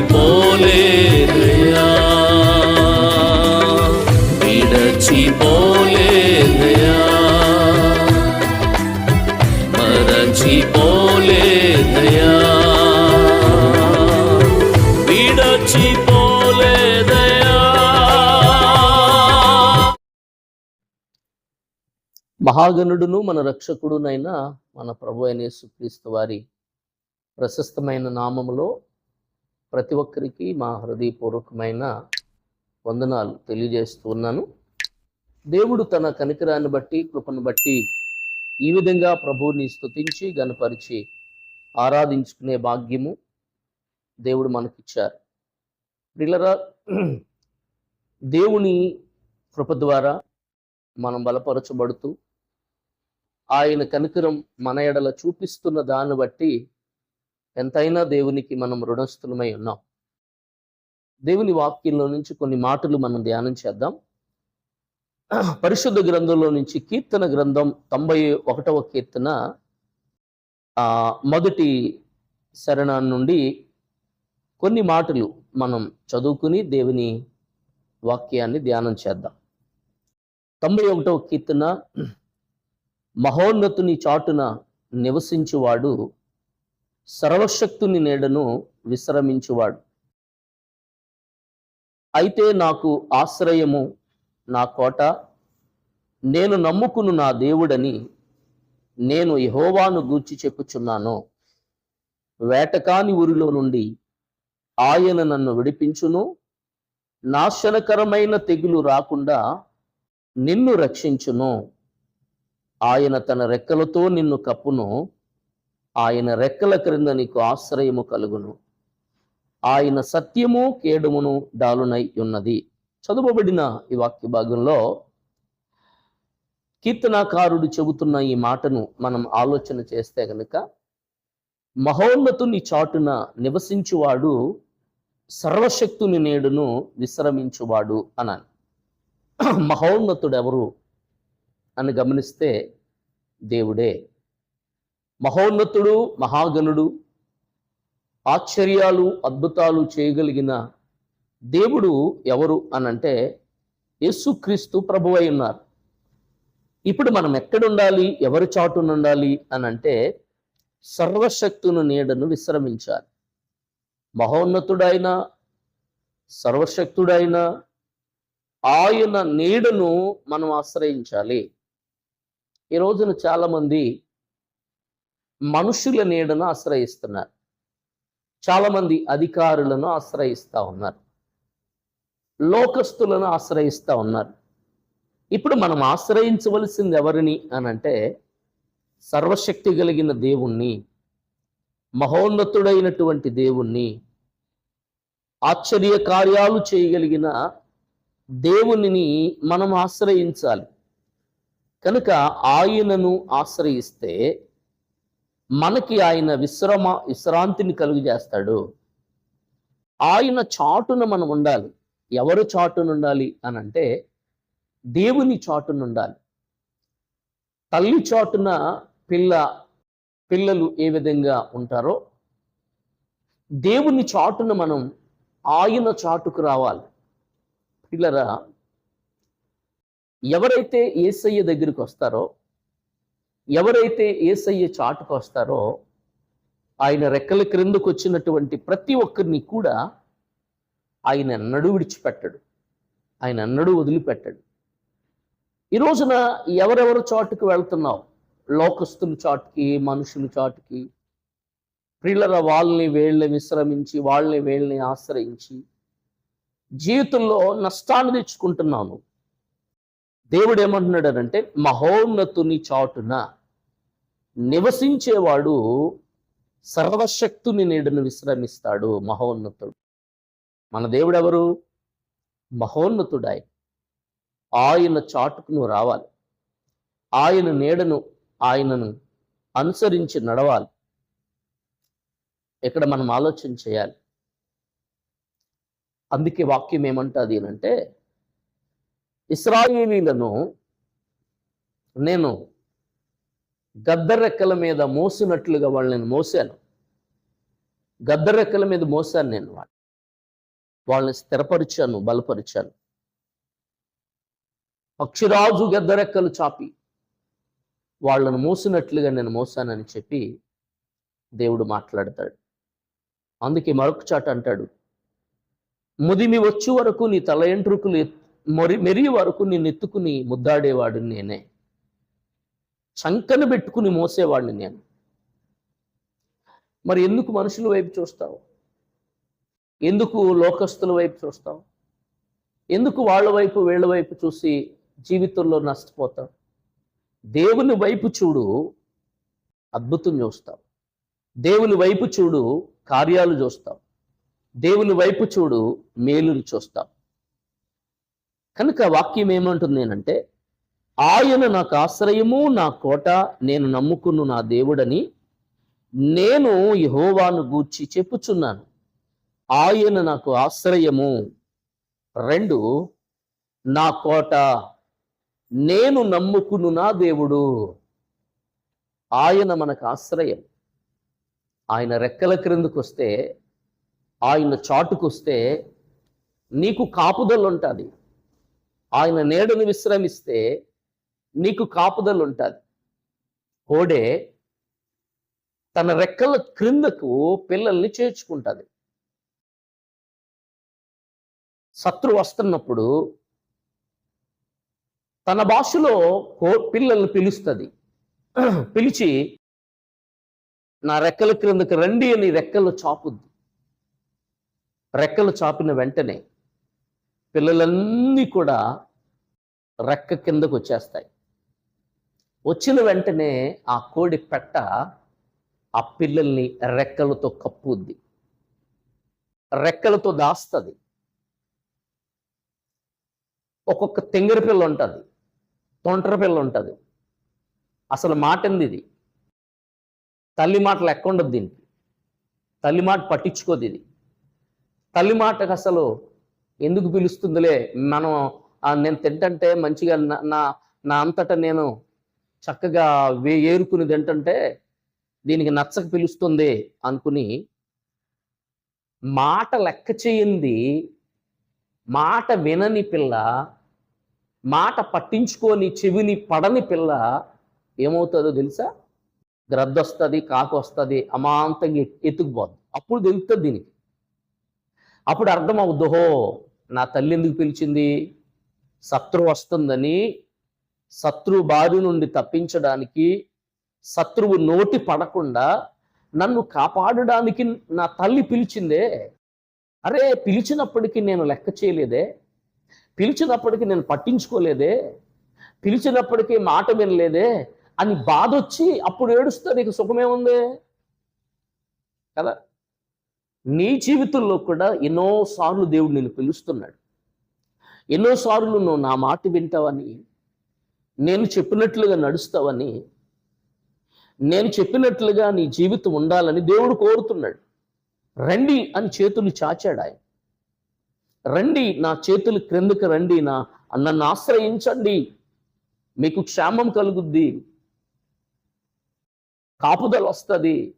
విడచిపోలేదయా విడచిపోలేదయా మరచిపోలేదయా విడచిపోలేదయా మహాగణుడును మన రక్షకుడునైన మన ప్రభు అయిన యేసుక్రీస్తు వారి ప్రశస్తమైన నామములో ప్రతి ఒక్కరికి మా హృదయపూర్వకమైన వందనాలు తెలియజేస్తూ ఉన్నాను. దేవుడు తన కనికరాన్ని బట్టి కృపను బట్టి ఈ విధంగా ప్రభువుని స్తుతించి గనపరిచి ఆరాధించుకునే భాగ్యము దేవుడు మనకిచ్చారు. ప్రిలరా దేవుని కృప ద్వారా మనం బలపరచబడుతూ ఆయన కనికరం మన ఎడల చూపిస్తున్న దాన్ని బట్టి ఎంతైనా దేవునికి మనం రుణస్థులమై ఉన్నాం. దేవుని వాక్యంలో నుంచి కొన్ని మాటలు మనం ధ్యానం చేద్దాం. పరిశుద్ధ గ్రంథంలో నుంచి కీర్తన గ్రంథం తొంభై ఒకటవ కీర్తన మొదటి శరణం నుండి కొన్ని మాటలు మనం చదువుకుని దేవుని వాక్యాన్ని ధ్యానం చేద్దాం. తొంభై ఒకటవ కీర్తన మహోన్నతుని చాటున నివసించువాడు సర్వశక్తుని నీడను విశ్రమించువాడు. అయితే నాకు ఆశ్రయము నా కోట. నేను నమ్ముకును నా దేవుడని నేను యహోవాను గూర్చి చెప్పుచున్నాను. వేటకాని ఊరిలో నుండి ఆయన నన్ను విడిపించును. నాశనకరమైన తెగులు రాకుండా నిన్ను రక్షించును. ఆయన తన రెక్కలతో నిన్ను కప్పును. ఆయన రెక్కల క్రింద నీకు ఆశ్రయము కలుగును. ఆయన సత్యము కేడుమును డాలునై ఉన్నది. చదువబడిన ఈ వాక్య భాగంలో కీర్తనాకారుడు చెబుతున్న ఈ మాటను మనం ఆలోచన చేస్తే కనుక మహోన్నతుని చాటున నివసించువాడు సర్వశక్తుని నేడును విశ్రమించువాడు అనాలి. మహోన్నతుడెవరు అని గమనిస్తే దేవుడే మహోన్నతుడు మహాగణుడు ఆశ్చర్యాలు అద్భుతాలు చేయగలిగిన దేవుడు ఎవరు అనంటే యేసుక్రీస్తు ప్రభు అయి ఉన్నారు. ఇప్పుడు మనం ఎక్కడుండాలి ఎవరి చాటున ఉండాలి అనంటే సర్వశక్తుని నీడను విశ్రమించాలి. మహోన్నతుడైన సర్వశక్తుడైన ఆయన నీడను మనం ఆశ్రయించాలి. ఈ రోజున చాలామంది మనుషుల నీడను ఆశ్రయిస్తున్నారు. చాలామంది అధికారులను ఆశ్రయిస్తూ ఉన్నారు. లోకస్తులను ఆశ్రయిస్తూ ఉన్నారు. ఇప్పుడు మనం ఆశ్రయించవలసింది ఎవరిని అని అంటే సర్వశక్తి కలిగిన దేవుణ్ణి మహోన్నతుడైనటువంటి దేవుణ్ణి ఆశ్చర్య కార్యాలు చేయగలిగిన దేవునిని మనం ఆశ్రయించాలి. కనుక ఆయనను ఆశ్రయిస్తే మనకి ఆయన విశ్రమ విశ్రాంతిని కలుగు చేస్తాడు ఆయన చాటున మనం ఉండాలి. ఎవరు చాటున ఉండాలి అని అంటే దేవుని చాటున ఉండాలి. తల్లి చాటున పిల్ల పిల్లలు ఏ విధంగా ఉంటారో దేవుని చాటున మనం ఆయన చాటుకు రావాలి. పిల్లరా ఎవరైతే ఏసయ్య దగ్గరికి వస్తారో ఎవరైతే ఏసయ్య చాటుకు వస్తారో ఆయన రెక్కల క్రిందకు వచ్చినటువంటి ప్రతి ఒక్కరిని కూడా ఆయన ఎన్నడూ విడిచిపెట్టడు. ఆయన ఎన్నడూ వదిలిపెట్టడు. ఈ రోజున ఎవరెవరు చాటుకు వెళ్తున్నావు? లోకస్తుల చాటుకి మనుషుల చాటుకి ప్రిల్లర వాళ్ళని వీళ్ళని విశ్రమించి వాళ్ళని వీళ్ళని ఆశ్రయించి జీవితంలో నష్టాన్ని తెచ్చుకుంటున్నాను దేవుడు ఏమంటున్నాడనంటే మహోన్నతుని చాటున నివసించేవాడు సర్వశక్తుని నీడను విశ్రమిస్తాడు మహోన్నతుడు. మన దేవుడు ఎవరు ఆయన ఆయన చాటుకు నువ్వు రావాలి. ఆయన నీడను ఆయనను అనుసరించి నడవాలి. ఇక్కడ మనం ఆలోచన చేయాలి. అందుకే వాక్యం ఏమంటుంది అంటే ఇస్రాయేలీలను నేను గద్దరెక్కల మీద మోసినట్లుగా వాళ్ళని మోసాను. గద్దరెక్కల మీద మోసాను నేను వాళ్ళు. వాళ్ళని స్థిరపరిచాను బలపరిచాను. పక్షిరాజు గద్దరెక్కలు చాపి వాళ్ళను మోసినట్లుగా నేను మోసానని చెప్పి దేవుడు మాట్లాడతాడు. అందుకే మరొక చాట అంటాడు ముదిమి వచ్చే వరకు నీ తల ఎంట్రుకులు ఎత్- మొరి మెరి వరకు నేను ఎత్తుకుని ముద్దాడేవాడు నేనే. చంకను పెట్టుకుని మోసేవాడిని నేను. మరి ఎందుకు మనుషుల వైపు చూస్తావు? ఎందుకు లోకస్తుల వైపు చూస్తావు? ఎందుకు వాళ్ళ వైపు వీళ్ళ వైపు చూసి జీవితంలో నష్టపోతావు? దేవుని వైపు చూడు అద్భుతం చూస్తావు. దేవుని వైపు చూడు కార్యాలు చూస్తావు. దేవుని వైపు చూడు మేలుని చూస్తావు. కనుక వాక్యం ఏమంటుంది నేనంటే ఆయన నాకు ఆశ్రయము నా కోట నేను నమ్ముకున్న నా దేవుడని నేను యహోవాను గూర్చి చెప్పుచున్నాను. ఆయన నాకు ఆశ్రయము. రెండు నా కోట నేను నమ్ముకును నా దేవుడు. ఆయన మనకు ఆశ్రయం. ఆయన రెక్కల క్రిందకు వస్తే ఆయన చాటుకొస్తే నీకు కాపుదలు ఉంటుంది ఆయన నీడను విశ్రమిస్తే నీకు కాపుదలు ఉంటుంది కోడే తన రెక్కల క్రిందకు పిల్లల్ని చేర్చుకుంటుంది. శత్రు వస్తున్నప్పుడు తన భాషలో కో పిల్లల్ని పిలుస్తుంది. పిలిచి నా రెక్కల క్రిందకు రండి అని రెక్కలు చాపుద్ది. రెక్కలు చాపిన వెంటనే పిల్లలన్నీ కూడా రెక్క కిందకు వచ్చేస్తాయి. వచ్చిన వెంటనే ఆ కోడి పెట్ట ఆ పిల్లల్ని రెక్కలతో కప్పుద్ది. రెక్కలతో దాస్తుంది. ఒక్కొక్క తెంగిరి పిల్ల ఉంటుంది తొంటర పిల్ల ఉంటుంది. అసలు మాట ఏంది ఇది తల్లి మాట లెక్క దీనికి. తల్లి మాట పట్టించుకోదు ఇది. తల్లి మాటకు అసలు ఎందుకు పిలుస్తుందిలే? మనం నేను తింటంటే మంచిగా నా- నా నా అంతటా నేను చక్కగా వే ఏరుకునేది ఏంటంటే దీనికి నచ్చక పిలుస్తుంది అనుకుని మాట లెక్క చేయింది. మాట వినని పిల్ల మాట పట్టించుకొని చెవిని పడని పిల్ల ఏమవుతుందో తెలుసా? గ్రద్దొస్తుంది కాకు వస్తుంది అమాంతంగా ఎత్తుకుపోద్ది. అప్పుడు తెలుస్తుంది దీనికి. అప్పుడు అర్థం అవుద్దోహో నా తల్లి ఎందుకు పిలిచింది? శత్రువు వస్తుందని శత్రువు బారి నుండి తప్పించడానికి శత్రువు నోటి పడకుండా నన్ను కాపాడడానికి నా తల్లి పిలిచిందే. అరే పిలిచినప్పటికీ నేను లెక్క చేయలేదే. పిలిచినప్పటికీ నేను పట్టించుకోలేదే. పిలిచినప్పటికీ మాట వినలేదే అని బాధ వచ్చి అప్పుడు ఏడుస్తే నీకు సుఖమేముంది కదా? నీ జీవితంలో కూడా ఎన్నోసార్లు దేవుడు నేను పిలుస్తున్నాడు. ఎన్నోసార్లు నువ్వు నా మాట వింటావని నేను చెప్పినట్లుగా నడుస్తావని నేను చెప్పినట్లుగా నీ జీవితం ఉండాలని దేవుడు కోరుతున్నాడు. రండి అని చేతులు చాచాడు ఆయన. రండి నా చేతులు క్రిందకు రండి నా నన్ను ఆశ్రయించండి. మీకు క్షేమం కలుగుద్ది. కాపుదల వస్తుంది.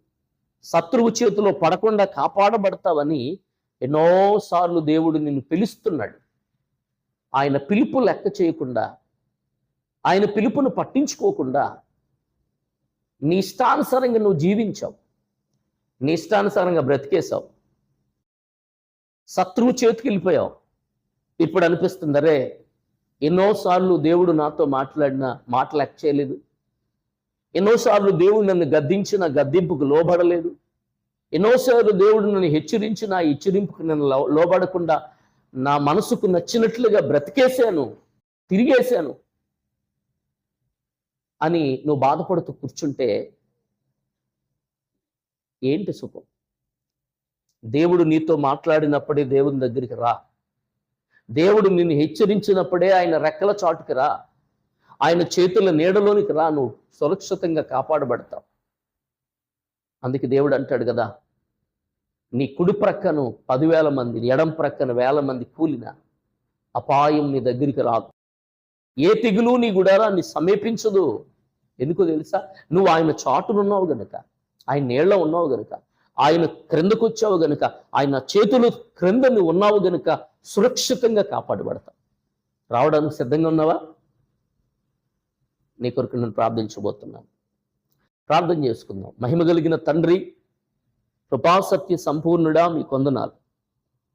శత్రువు చేతిలో పడకుండా కాపాడబడతావని ఎన్నోసార్లు దేవుడు నిన్ను పిలుస్తున్నాడు. ఆయన పిలుపు లెక్క చేయకుండా ఆయన పిలుపును పట్టించుకోకుండా నీ ఇష్టానుసారంగా నువ్వు జీవించావు. నీ ఇష్టానుసారంగా బ్రతికేశావు. శత్రువు చేతికి వెళ్ళిపోయావు. ఇప్పుడు అనిపిస్తుందరే ఎన్నోసార్లు దేవుడు నాతో మాట్లాడిన మాటలు చేయలేదు. ఎన్నోసార్లు దేవుడు నన్ను గద్దించిన గద్దింపుకు లోబడలేదు. ఎన్నోసార్లు దేవుడు నన్ను హెచ్చరించిన హెచ్చరింపుకు నన్ను లో- లోబడకుండా నా మనసుకు నచ్చినట్లుగా బ్రతికేశాను తిరిగేశాను. అని నువ్వు బాధపడుతూ కూర్చుంటే ఏంటి సుఖం? దేవుడు నీతో మాట్లాడినప్పుడే దేవుని దగ్గరికి రా. దేవుడు నిన్ను హెచ్చరించినప్పుడే ఆయన రెక్కల చాటుకి రా. ఆయన చేతుల నీడలోనికి రా. నువ్వు సురక్షితంగా కాపాడబడతావు. అందుకే దేవుడు అంటాడు కదా నీ కుడి ప్రక్కను పదివేల మంది ఎడం ప్రక్కన వేల మంది కూలిన అపాయం నీ దగ్గరికి రాదు. ఏ తెగులు నీ గుడారాన్ని సమీపించదు. ఎందుకో తెలుసా? నువ్వు ఆయన చాటునున్నావు గనుక ఆయన నీళ్ళ ఉన్నావు గనుక ఆయన క్రిందకు వచ్చావు గనుక ఆయన చేతులు క్రింద నువ్వు ఉన్నావు గనుక సురక్షితంగా కాపాడబడతావు. రావడానికి సిద్ధంగా ఉన్నావా? నీ కొరకు నేను ప్రార్థించబోతున్నాను. ప్రార్థన చేసుకుందాం. మహిమ కలిగిన తండ్రి కృపాసత్య సంపూర్ణుడా మీ కొందనాలు.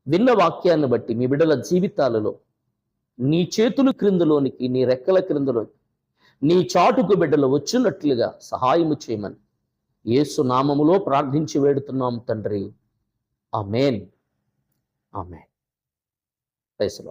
విన్న వాక్యాన్ని బట్టి మీ బిడ్డల జీవితాలలో నీ చేతులు క్రిందలోనికి నీ రెక్కల క్రిందలోకి నీ చాటుకు బిడ్డలు వచ్చినట్లుగా సహాయము చేయమని. యేసు నామములో ప్రార్థించి వేడుతున్నాం తండ్రి. ఆమెన్. ఆమెన్. ప్రైస్